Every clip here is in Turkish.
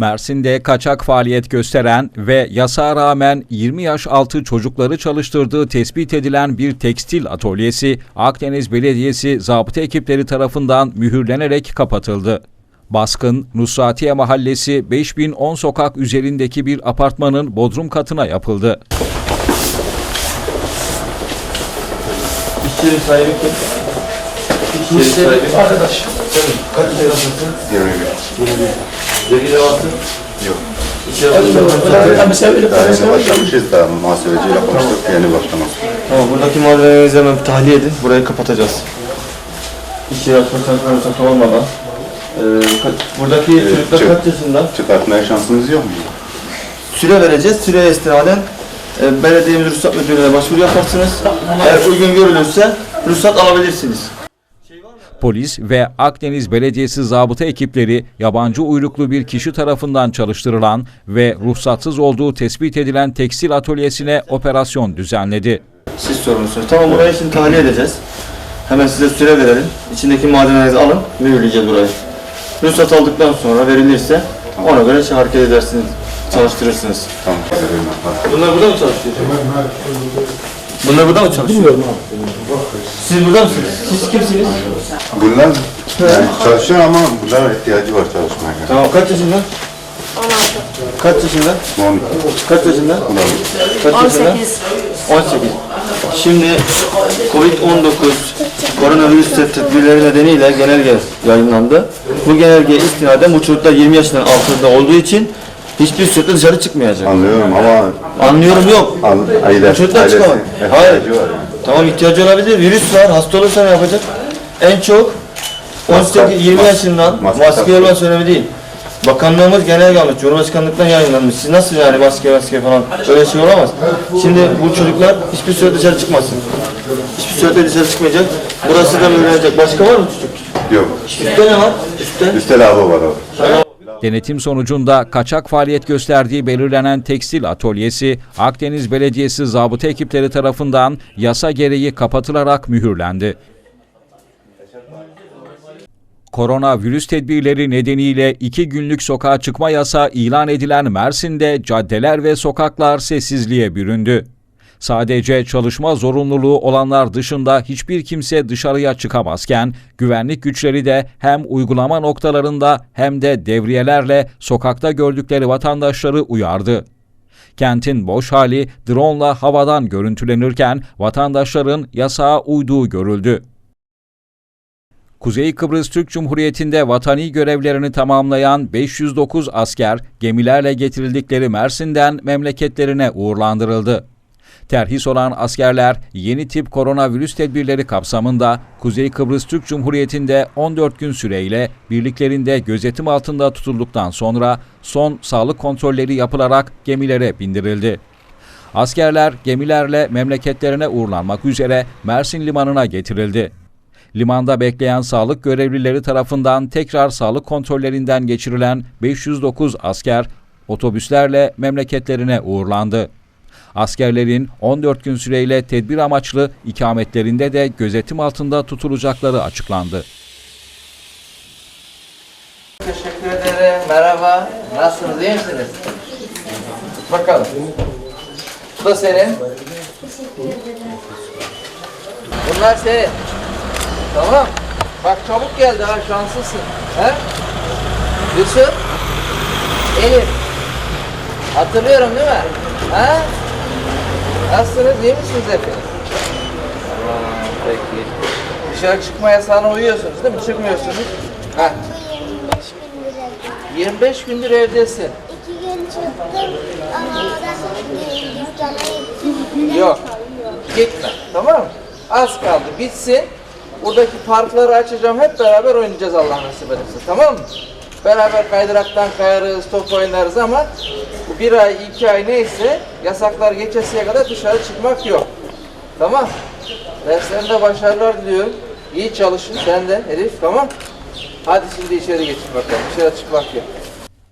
Mersin'de kaçak faaliyet gösteren ve yasağa rağmen 20 yaş altı çocukları çalıştırdığı tespit edilen bir tekstil atölyesi Akdeniz Belediyesi zabıta ekipleri tarafından mühürlenerek kapatıldı. Baskın, Nusratiye Mahallesi 5010 sokak üzerindeki bir apartmanın bodrum katına yapıldı. İş yeri sahibi kim? İş yeri sahibi arkadaş. Kaç lirasın? 21. Vergi levhası? Yok. Yeri sahibi. Daireye başlamışız da muhasebeciyle konuştuk yeni başlamak. Tamam buradaki malzemelerinizi hemen tahliye edin. Burayı kapatacağız. İş yeri açma çalışma ruhsatı olmadan. Ee, ka- buradaki çocuklar kaç yaşında? Çıkartmaya şansımız yok mu? Süre vereceğiz. Süreye istinaden e, belediyemiz ruhsat müdürlüğüne başvuru yaparsınız. Eğer uygun görülürse ruhsat alabilirsiniz. Polis ve Akdeniz Belediyesi zabıta ekipleri yabancı uyruklu bir kişi tarafından çalıştırılan ve ruhsatsız olduğu tespit edilen tekstil atölyesine operasyon düzenledi. Siz sorumlusunuz. Tamam burayı şimdi tahliye edeceğiz. Hemen size süre verelim. İçindeki malzemelerinizi alın, mühürleyeceğiz burayı. Ruhsat aldıktan sonra verilirse ona göre şey hareket edersiniz, çalıştırırsınız. Tamam. Bunlar burada mı çalışıyor? Bunlar burada mı çalışıyor? Bilmiyorum abi. Siz burada mısınız? Siz kimsiniz? Bunlar yani çalışıyor ama bunlar ihtiyacı var çalışmaya. Tamam kaç yaşında? 16, Kaç yaşında? 12. Kaç yaşında? Kaç yaşında? 18. 18. Şimdi Covid-19 koronavirüs tedbirleri nedeniyle genelge yayınlandı. Bu genelgeye istinaden bu çocuklar 20 yaşından altında olduğu için hiçbir sürekli dışarı çıkmayacak. Anlıyorum ama Anlıyorum yok. al, aile, Çocuklar ailesi çıkamaz. Hayır. ihtiyacı var. yani. Tamam ihtiyacı olabilir. Virüs var. Hasta olursa ne yapacak? En çok 18 20 Maske- yaşından maske maske takıyor. olması önemli değil. Bakanlığımız genel almış, Cumhurbaşkanlıktan yayınlanmış. Siz nasıl yani maske maske falan öyle şey olamaz. Şimdi bu çocuklar hiçbir süre dışarı çıkmasın. Hiçbir süre dışarı çıkmayacak. Burası da mühürlenecek. Başka var mı çocuk? Yok. Üstte ne var? Üstte. Üstte lavabo var abi. Denetim sonucunda kaçak faaliyet gösterdiği belirlenen tekstil atölyesi Akdeniz Belediyesi zabıta ekipleri tarafından yasa gereği kapatılarak mühürlendi. Koronavirüs tedbirleri nedeniyle iki günlük sokağa çıkma yasağı ilan edilen Mersin'de caddeler ve sokaklar sessizliğe büründü. Sadece çalışma zorunluluğu olanlar dışında hiçbir kimse dışarıya çıkamazken güvenlik güçleri de hem uygulama noktalarında hem de devriyelerle sokakta gördükleri vatandaşları uyardı. Kentin boş hali drone'la havadan görüntülenirken vatandaşların yasağa uyduğu görüldü. Kuzey Kıbrıs Türk Cumhuriyeti'nde vatani görevlerini tamamlayan 509 asker gemilerle getirildikleri Mersin'den memleketlerine uğurlandırıldı. Terhis olan askerler yeni tip koronavirüs tedbirleri kapsamında Kuzey Kıbrıs Türk Cumhuriyeti'nde 14 gün süreyle birliklerinde gözetim altında tutulduktan sonra son sağlık kontrolleri yapılarak gemilere bindirildi. Askerler gemilerle memleketlerine uğurlanmak üzere Mersin Limanı'na getirildi. Limanda bekleyen sağlık görevlileri tarafından tekrar sağlık kontrollerinden geçirilen 509 asker otobüslerle memleketlerine uğurlandı. Askerlerin 14 gün süreyle tedbir amaçlı ikametlerinde de gözetim altında tutulacakları açıklandı. Teşekkür ederim. Merhaba. Nasılsınız? iyi misiniz? Bakalım. Bu da senin. Bunlar senin. Tamam. Bak çabuk geldi ha şanslısın. He? Yusuf. Elif. Hatırlıyorum değil mi? Ha? Nasılsınız? iyi misiniz hepiniz? Tamam, peki. Dışarı çıkma yasağına uyuyorsunuz değil mi? Çıkmıyorsunuz. Ha. 25 gündür evdesin. İki gün çıktım ama dükkana gittim. Yok. Gitme. Tamam mı? Az kaldı. Bitsin. Buradaki parkları açacağım. Hep beraber oynayacağız Allah nasip ederse. Tamam mı? Beraber kaydıraktan kayarız, top oynarız ama bir ay, iki ay neyse yasaklar geçesiye kadar dışarı çıkmak yok. Tamam. Derslerinde başarılar diliyorum. İyi çalışın. Sen de Elif. Tamam. Hadi şimdi içeri geçin bakalım. Dışarı çıkmak yok.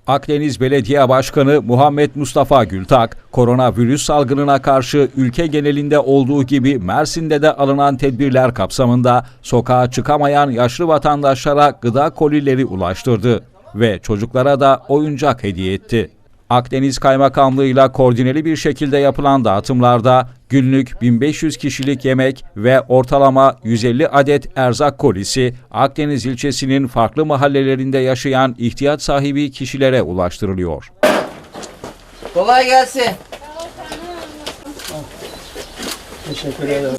Akdeniz Belediye Başkanı Muhammed Mustafa Gültak, koronavirüs salgınına karşı ülke genelinde olduğu gibi Mersin'de de alınan tedbirler kapsamında sokağa çıkamayan yaşlı vatandaşlara gıda kolileri ulaştırdı. ve çocuklara da oyuncak hediye etti. Akdeniz Kaymakamlığı'yla koordineli bir şekilde yapılan dağıtımlarda günlük 1500 kişilik yemek ve ortalama 150 adet erzak kolisi Akdeniz ilçesinin farklı mahallelerinde yaşayan ihtiyaç sahibi kişilere ulaştırılıyor. Kolay gelsin. Teşekkür ederim.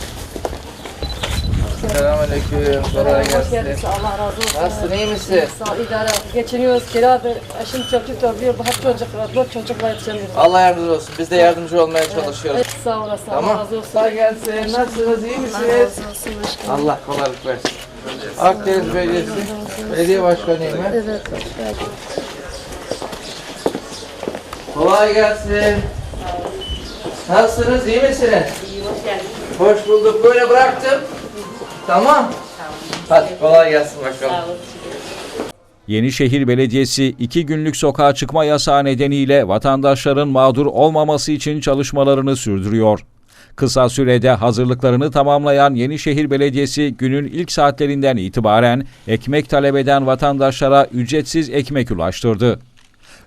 Selamünaleyküm. Kolay Hoş geldiniz. gelsin. Allah razı olsun. Nasılsın iyi misin? Sağ ol, idare. Geçiniyoruz. Kira ve eşim çocuk da bir hep çocuk var. Dört çocukla yetişemiyoruz. Allah yardımcınız olsun. Biz de yardımcı olmaya çalışıyoruz. Evet, sağ olasın. Allah Tamam. razı olsun. Kolay gelsin. Nasılsınız? iyi Allah misiniz? razı olsun aşkım. Allah kolaylık versin. Akdeniz Belediyesi Belediye Başkanıyım ben. Evet. Kolay gelsin. Nasılsınız? iyi misiniz? İyi, hoş geldiniz. Hoş bulduk. Böyle bıraktım. Tamam. Hadi kolay gelsin bakalım. Yenişehir Belediyesi iki günlük sokağa çıkma yasağı nedeniyle vatandaşların mağdur olmaması için çalışmalarını sürdürüyor. Kısa sürede hazırlıklarını tamamlayan Yenişehir Belediyesi günün ilk saatlerinden itibaren ekmek talep eden vatandaşlara ücretsiz ekmek ulaştırdı.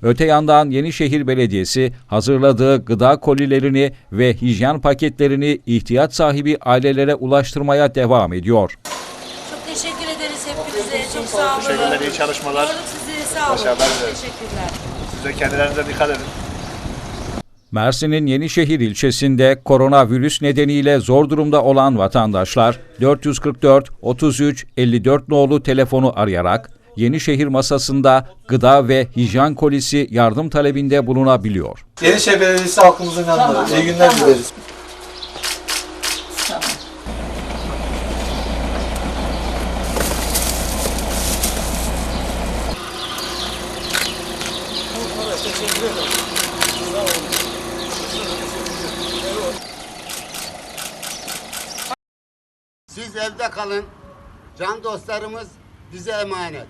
Öte yandan Yenişehir Belediyesi hazırladığı gıda kolilerini ve hijyen paketlerini ihtiyaç sahibi ailelere ulaştırmaya devam ediyor. Çok teşekkür ederiz hepinize. Çok sağ olun. Teşekkürler, iyi çalışmalar. Gördük sizi. Sağ olun. Başarılar. Teşekkürler. Siz de kendilerinize dikkat edin. Mersin'in Yenişehir ilçesinde koronavirüs nedeniyle zor durumda olan vatandaşlar 444 33 54 nolu telefonu arayarak Yenişehir masasında gıda ve hijyen kolisi yardım talebinde bulunabiliyor. Yenişehir Belediyesi halkımızın yanında. İyi günler dileriz. Siz evde kalın. Can dostlarımız bize emanet.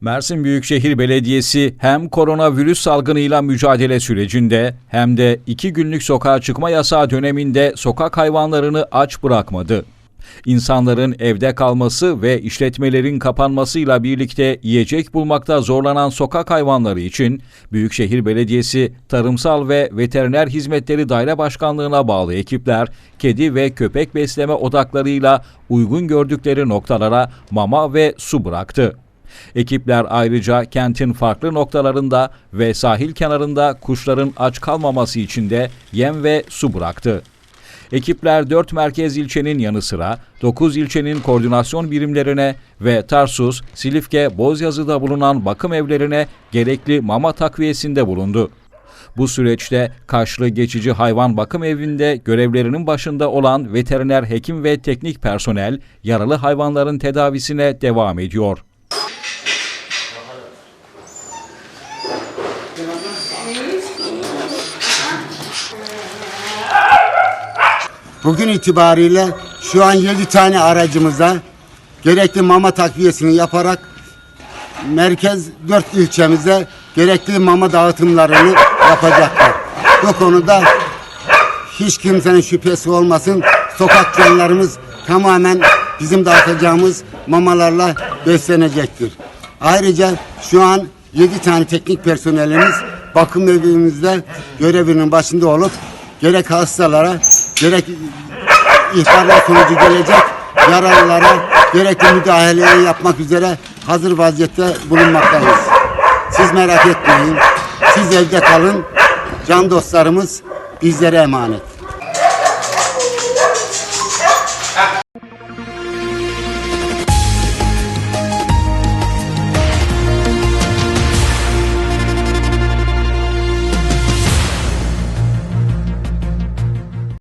Mersin Büyükşehir Belediyesi hem koronavirüs salgınıyla mücadele sürecinde hem de iki günlük sokağa çıkma yasağı döneminde sokak hayvanlarını aç bırakmadı. İnsanların evde kalması ve işletmelerin kapanmasıyla birlikte yiyecek bulmakta zorlanan sokak hayvanları için Büyükşehir Belediyesi Tarımsal ve Veteriner Hizmetleri Daire Başkanlığı'na bağlı ekipler kedi ve köpek besleme odaklarıyla uygun gördükleri noktalara mama ve su bıraktı. Ekipler ayrıca kentin farklı noktalarında ve sahil kenarında kuşların aç kalmaması için de yem ve su bıraktı. Ekipler 4 merkez ilçenin yanı sıra 9 ilçenin koordinasyon birimlerine ve Tarsus, Silifke, Bozyazı'da bulunan bakım evlerine gerekli mama takviyesinde bulundu. Bu süreçte Kaşlı Geçici Hayvan Bakım Evi'nde görevlerinin başında olan veteriner hekim ve teknik personel yaralı hayvanların tedavisine devam ediyor. Bugün itibariyle şu an 7 tane aracımıza gerekli mama takviyesini yaparak merkez 4 ilçemize gerekli mama dağıtımlarını yapacaklar. Bu konuda hiç kimsenin şüphesi olmasın. Sokak canlarımız tamamen bizim dağıtacağımız mamalarla beslenecektir. Ayrıca şu an 7 tane teknik personelimiz bakım evimizde görevinin başında olup gerek hastalara gerek ihbarlar sonucu gelecek yaralılara gerekli müdahaleyi yapmak üzere hazır vaziyette bulunmaktayız. Siz merak etmeyin. Siz evde kalın. Can dostlarımız bizlere emanet.